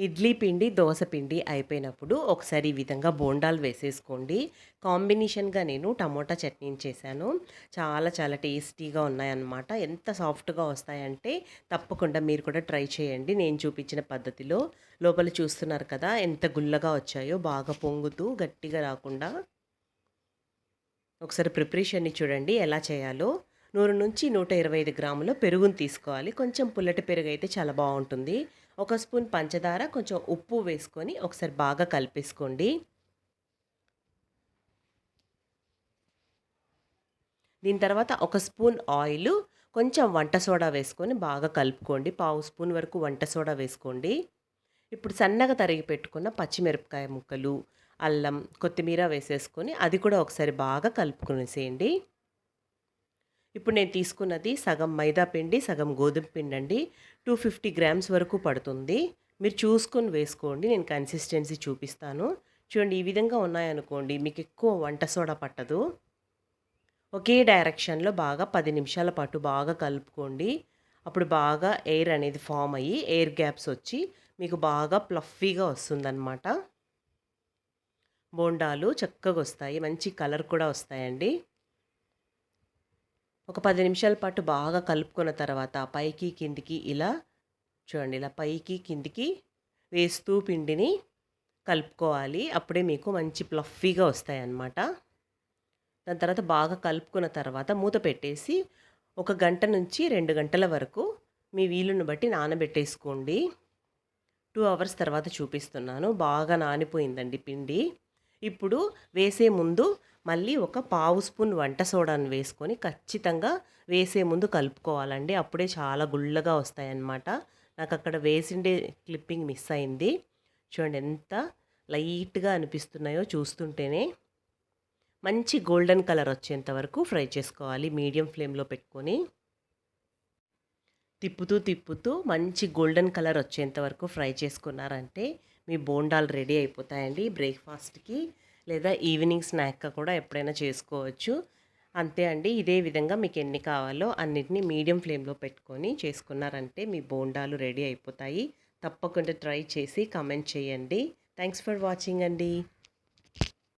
ఇడ్లీ పిండి దోస పిండి అయిపోయినప్పుడు ఒకసారి ఈ విధంగా బోండాలు వేసేసుకోండి. కాంబినేషన్గా నేను టమోటా చట్నీ చేశాను. చాలా చాలా టేస్టీగా ఉన్నాయన్నమాట. ఎంత సాఫ్ట్గా వస్తాయంటే తప్పకుండా మీరు కూడా ట్రై చేయండి. నేను చూపించిన పద్ధతిలో. లోపల చూస్తున్నారు కదా ఎంత గుల్లగా వచ్చాయో బాగా పొంగుతూ గట్టిగా రాకుండా. ఒకసారి ప్రిపరేషన్ని చూడండి ఎలా చేయాలో. నూరు నుంచి నూట ఇరవై ఐదు గ్రాముల పెరుగును తీసుకోవాలి. కొంచెం పుల్లటి పెరుగు అయితే చాలా బాగుంటుంది. ఒక స్పూన్ పంచదార కొంచెం ఉప్పు వేసుకొని ఒకసారి బాగా కలిపేసుకోండి. దీని తర్వాత ఒక స్పూన్ ఆయిల్ కొంచెం వంట సోడా వేసుకొని బాగా కలుపుకోండి. పావు స్పూన్ వరకు వంట సోడా వేసుకోండి. ఇప్పుడు సన్నగా తరిగి పెట్టుకున్న పచ్చిమిరపకాయ ముక్కలు అల్లం కొత్తిమీర వేసేసుకొని అది కూడా ఒకసారి బాగా కలుపుకునేసేయండి. ఇప్పుడు నేను తీసుకున్నది సగం మైదా పిండి సగం గోధుమ పిండి అండి టూ ఫిఫ్టీ గ్రామ్స్ వరకు పడుతుంది. మీరు చూసుకొని వేసుకోండి. నేను కన్సిస్టెన్సీ చూపిస్తాను. చూడండి ఈ విధంగా ఉన్నాయనుకోండి మీకు ఎక్కువ వంట సోడా పట్టదు. ఒకే డైరెక్షన్లో బాగా పది నిమిషాల పాటు బాగా కలుపుకోండి. అప్పుడు బాగా ఎయిర్ అనేది ఫామ్ అయ్యి ఎయిర్ గ్యాప్స్ వచ్చి మీకు బాగా ప్లఫీగా వస్తుందన్నమాట. బోండాలు చక్కగా వస్తాయి. మంచి కలర్ కూడా వస్తాయండి. ఒక పది నిమిషాల పాటు బాగా కలుపుకున్న తర్వాత పైకి కిందికి ఇలా చూడండి ఇలా పైకి కిందికి వేస్తూ పిండిని కలుపుకోవాలి. అప్పుడే మీకు మంచి ప్లఫీగా వస్తాయన్నమాట. దాని తర్వాత బాగా కలుపుకున్న తర్వాత మూత పెట్టేసి ఒక గంట నుంచి రెండు గంటల వరకు మీ వీలుని బట్టి నానబెట్టేసుకోండి. టూ అవర్స్ తర్వాత చూపిస్తున్నాను. బాగా నానిపోయిందండి పిండి. ఇప్పుడు వేసే ముందు మళ్ళీ ఒక పావు స్పూన్ వంట సోడాను వేసుకొని ఖచ్చితంగా వేసే ముందు కలుపుకోవాలండి. అప్పుడే చాలా గుళ్ళగా వస్తాయన్నమాట. నాకు అక్కడ వేసిండే క్లిప్పింగ్ మిస్ అయింది. చూడండి ఎంత లైట్గా అనిపిస్తున్నాయో చూస్తుంటేనే. మంచి గోల్డెన్ కలర్ వచ్చేంత వరకు ఫ్రై చేసుకోవాలి. మీడియం ఫ్లేమ్లో పెట్టుకొని. తిప్పుతూ తిప్పుతూ మంచి గోల్డెన్ కలర్ వచ్చేంత వరకు ఫ్రై చేసుకున్నారంటే మీ బోండాలు రెడీ అయిపోతాయండి బ్రేక్ఫాస్ట్కి లేదా ఈవినింగ్ స్నాక్గా కూడా ఎప్పుడైనా చేసుకోవచ్చు. అంతే అండి ఇదే విధంగా మీకు ఎన్ని కావాలో అన్నిటినీ మీడియం ఫ్లేమ్లో పెట్టుకొని చేసుకున్నారంటే మీ బోండాలు రెడీ అయిపోతాయి. తప్పకుండా ట్రై చేసి కమెంట్ చేయండి. థ్యాంక్స్ ఫర్ వాచింగ్ అండి.